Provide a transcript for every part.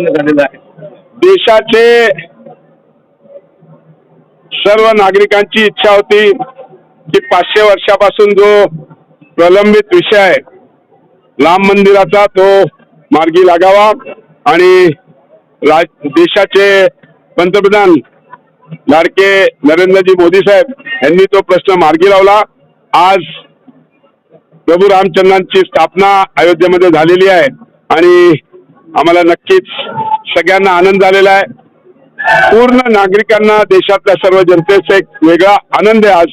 आहे. देशाचे सर्व नागरिकांची इच्छा होती की पाचशे वर्षापासून जो प्रलंबित विषय आहे राम मंदिराचा तो मार्गी लागावा आणि राज देशाचे पंतप्रधान लाडके नरेंद्रजी मोदी साहेब यांनी तो प्रश्न मार्गी लावला. आज प्रभू रामचंद्रांची स्थापना अयोध्येमध्ये झालेली आहे आणि आम्हाला नक्कीच सगळ्यांना आनंद झालेला आहे. पूर्ण नागरिकांना देशातल्या सर्व जनतेचा एक वेगळा आनंद आहे. आज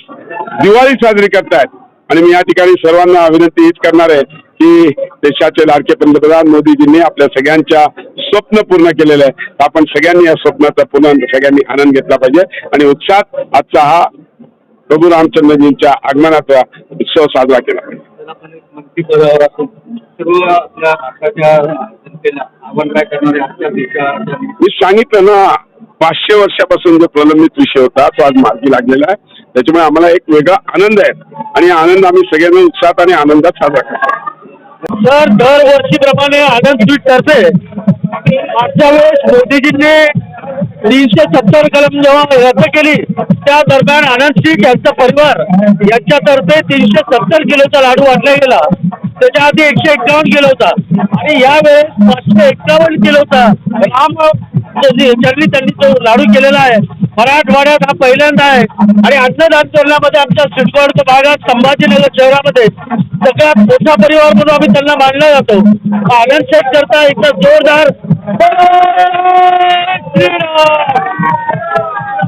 दिवाळी साजरी करतायत. आणि मी या ठिकाणी सर्वांना विनंती हीच करणार आहे की देशाचे लाडके पंतप्रधान मोदीजींनी आपल्या सगळ्यांच्या स्वप्न पूर्ण केलेलं आहे. आपण सगळ्यांनी या स्वप्नाचा पुन्हा सगळ्यांनी आनंद घेतला पाहिजे. आणि उत्साहात आजचा हा प्रभू रामचंद्रजींच्या आगमनाचा उत्सव साजरा केला पाहिजे. सर्व आपल्या जनतेला काय करणार देशाच्या मी सांगितलं ना पाचशे वर्षापासून जो प्रलंबित विषय होता तो आज मार्गी लागलेला आहे. त्याच्यामुळे आम्हाला एक वेगळा आनंद आहे. आणि हा आनंद आम्ही सगळ्यांनी उत्साहात आणि आनंदात साजरा करतो. सर दरवर्षीप्रमाणे आनंद स्वीट तर्फे मागच्या वेळेस मोदीजींनी तीनशे सत्तर कलम जेव्हा रद्द केली त्या दरम्यान आनंद स्वीट यांचा परिवार यांच्यातर्फे तीनशे सत्तर किलोचा लाडू वाटला गेला. त्याच्या आधी एकशे एक्कावन्न किलो होता. आणि यावेळेस पाचशे एक्कावन्न होता. राम ज्यांनी त्यांनी तो लाडू केलेला आहे. मराठवाड्यात हा पहिल्यांदा आहे. आणि अन्नदान करण्यामध्ये आमच्या सिडकोड भागात संभाजीनगर शहरामध्ये सगळ्यात मोठा परिवार म्हणून आम्ही त्यांना मानला जातो. आनंद शेठ करता इथं जोरदार.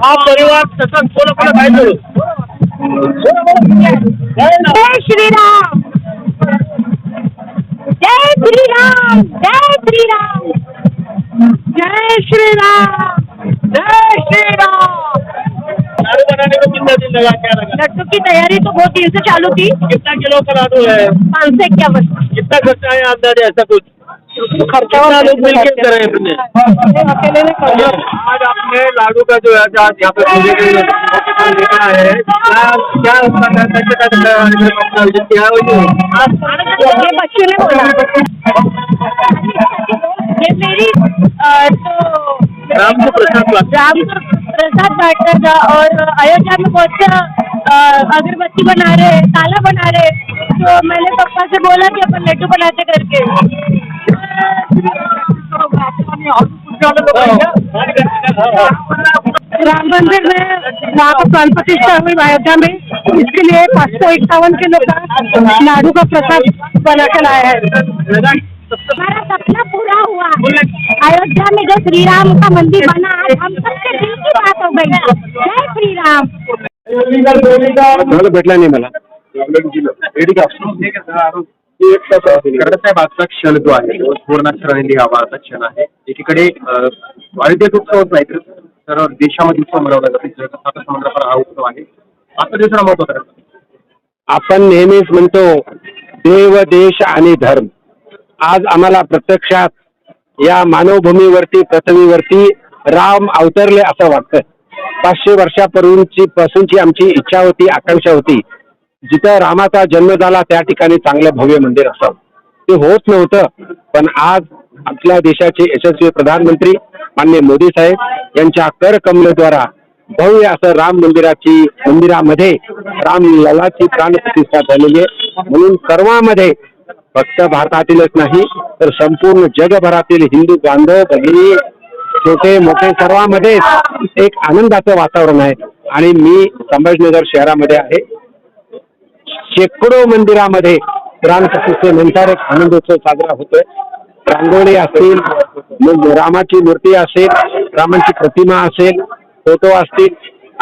हा परिवार तसाच बोला मला काय करू श्रीराम! श्रीराम जय श्रीराम। जय श्रीराम जय श्रीराम। लाडू बनाने को कितना दिन लगा क्या लगा लड्डू की तैयारी तो बहुत दिन से चालू थी कितना किलो का लाडू है पाँच सौ इक्यावन कितना खर्चा है अंदाजे ऐसा कुछ? कितना लोग मिलकर कर अपने? अकेले ने। आज आपने लाडू का जो है आज यहाँ पे पूजे के लिए है। क्या उसका है बच्चों ने बोला। ये मेरी तो राम को प्रसाद राम प्रसाद बांटना था और अयोध्या में बहुत सा अगरबत्ती बना रहे ताला बना रहे तो मैंने पापा से बोला कि अपन लड्डू बनाते करके। राम मंदिर में वहाँ पर प्राण प्रतिष्ठा हुई अयोध्या में। इसके लिए पाँच सौ इक्यावन किलो का लाडू का प्रसाद बना के लाया है। हमारा सपना पूरा हुआ। अयोध्या में जो श्री राम का मंदिर बना हम सबके दिल की बात हो गई। जय श्री राम। भेटला नाही मला। साहेब आजचा क्षण जो आहे तो सुवर्णाक्षराने लिहावा असा क्षण आहे. एकीकडे अं, अयोध्येत उत्सवच नाही तर देशामध्ये उत्सव मनवला जातो. जगन्नाथ समुद्रावर हा उत्सव आहे. आता दुसरा महत्त्व करायचं आपण नेहमीच म्हणतो देव देश आणि धर्म. आज आम्हाला प्रत्यक्षात या मानवभूमीवरती पृथ्वीवरती राम अवतरले असं वाटतं. पाचशे वर्षापूर्वीची पासूनची आमची इच्छा होती आकांक्षा होती. जिथं रामाचा जन्म झाला त्या ठिकाणी चांगलं भव्य मंदिर असावं ते होत नव्हतं पण आज आपल्या देशाचे यशस्वी प्रधानमंत्री माननीय मोदी साहेब यांच्या कर कमलेद्वारा भव्य असं राम मंदिराची मंदिरामध्ये राम ललाची प्राणप्रतिष्ठा झालेली आहे. म्हणून सर्वांमध्ये फक्त भारतातीलच नाही तर संपूर्ण जगभरातील हिंदू बांधव भगिनी छोटे मोठे सर्वांमध्ये एक आनंदाचं वातावरण आहे. आणि मी संभाजीनगर शहरामध्ये आहे. शेकडो मंदिरामध्ये प्राणप्रतिष्ठेनंतर एक आनंदोत्सव साजरा होतोय. रांगोळी असतील रामाची मूर्ती असेल रामाची प्रतिमा असेल फोटो असतील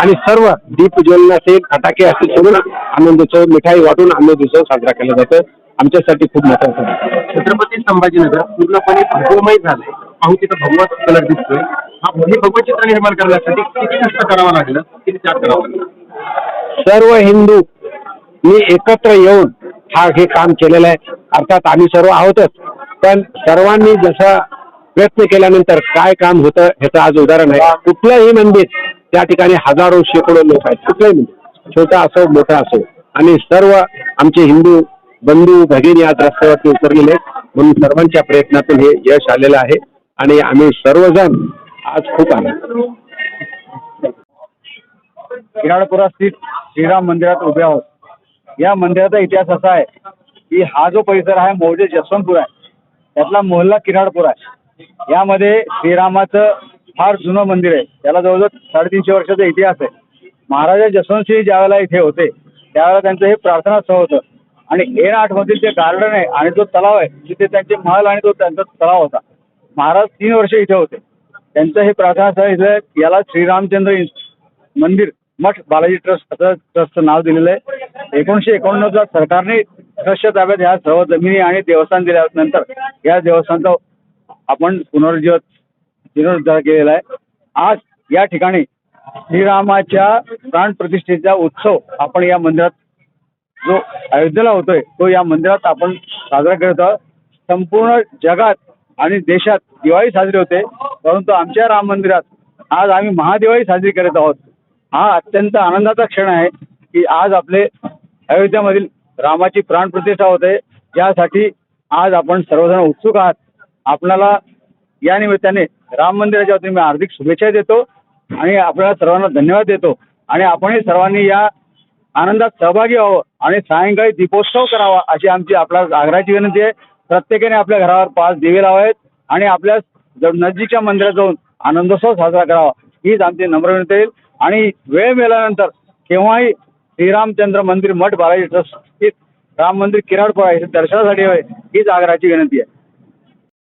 आणि सर्व दीप ज्वलन असेल फटाके असतील सोडून आनंदोत्सव मिठाई वाटून आनंदोत्सव साजरा केला जातो. आमच्यासाठी खूप महत्वाचं आहे. छत्रपती संभाजीनगर पूर्णपणे भगवमय झालंय. पाहू तिथं भगवा कलर दिसतोय. हा हे भगवं चित्र निर्माण करण्यासाठी किती कष्ट करावं लागलं किती त्याग करावं लागलं? सर्व हिंदू मी एकत्र येऊन हा हे काम केलेलं आहे. अर्थात आम्ही सर्व आहोतच. पण सर्वांनी जसा प्रयत्न केल्यानंतर काय काम होतं ह्याचं आज उदाहरण आहे. कुठलंही मंदिर त्या ठिकाणी हजारो शेकडो लोक आहेत. कुठलंही मंदिर. छोटा असो मोठा असो. आणि सर्व आमचे हिंदू बंधू भगिनी आज रस्त्यावरती उतरलेले म्हणून सर्वांच्या प्रयत्नातून हे यश आलेलं आहे. आणि आम्ही सर्वजण आज खूप आनंद किराणपुरा स्थित श्रीराम मंदिरात उभे आहोत. या मंदिराचा इतिहास असा आहे की हा जो परिसर आहे मौजे जसवंतपूर आहे. त्यातला मोहल्ला किराडपूर आहे. यामध्ये श्रीरामाचं फार जुनं मंदिर आहे. त्याला जवळजवळ साडेतीनशे वर्षाचा इतिहास आहे. महाराजा जसवंतसिंह ज्यावेळेला इथे होते त्यावेळेला त्यांचं हे प्रार्थना स्थळ होतं. आणि एन आठ मधील जे गार्डन आहे आणि जो तलाव आहे तिथे त्यांचे महल आणि तो त्यांचा तलाव होता महाराज तीन वर्ष इथे होते. त्यांचं हे प्रार्थना सह इथे याला श्रीरामचंद्र मंदिर मठ बालाजी ट्रस्ट असं ट्रस्टचं नाव दिलेलं आहे. एकोणीसशे एकोणनव्वदला सरकारने ट्रस्टच्या ताब्यात ह्या सर्व जमिनी आणि देवस्थान दिल्यानंतर या देवस्थानचा आपण पुनरुज्जीवन जीर्णोद्धार केलेला आहे. आज या ठिकाणी श्रीरामाच्या प्राण प्रतिष्ठेचा उत्सव आपण या मंदिरात जो अयोध्येला होतोय तो या मंदिरात आपण साजरा करत आहोत. संपूर्ण जगात आणि देशात दिवाळी साजरी होते परंतु आमच्या राम मंदिरात आज आम्ही महादिवाळी साजरी करत आहोत. हा अत्यंत आनंदाचा क्षण आहे की आज आपले अयोध्यामधील रामाची प्राणप्रतिष्ठा होते. यासाठी आज आपण सर्वजण उत्सुक आहात. आपणाला या निमित्ताने राम मंदिराच्या वतीने मी हार्दिक शुभेच्छा देतो आणि आपल्याला सर्वांना धन्यवाद देतो. आणि आपणही सर्वांनी या आनंदात सहभागी व्हावं आणि सायंकाळी दीपोत्सव करावा अशी आमची आपल्या आग्रहाची विनंती आहे. प्रत्येकाने आपल्या घरावर पाच दिवे लावावेत आणि आपल्या नजीकच्या मंदिरात जाऊन आनंदोत्सव साजरा करावा. हीच आमची नम्र विनंती येईल आणि वेळ मिळाल्यानंतर केव्हाही श्रीरामचंद्र मंदिर मठ बालाजी ट्रस्ट स्थित राम मंदिर किराडपुरा इथे दर्शनासाठी हीच आग्रहाची विनंती आहे.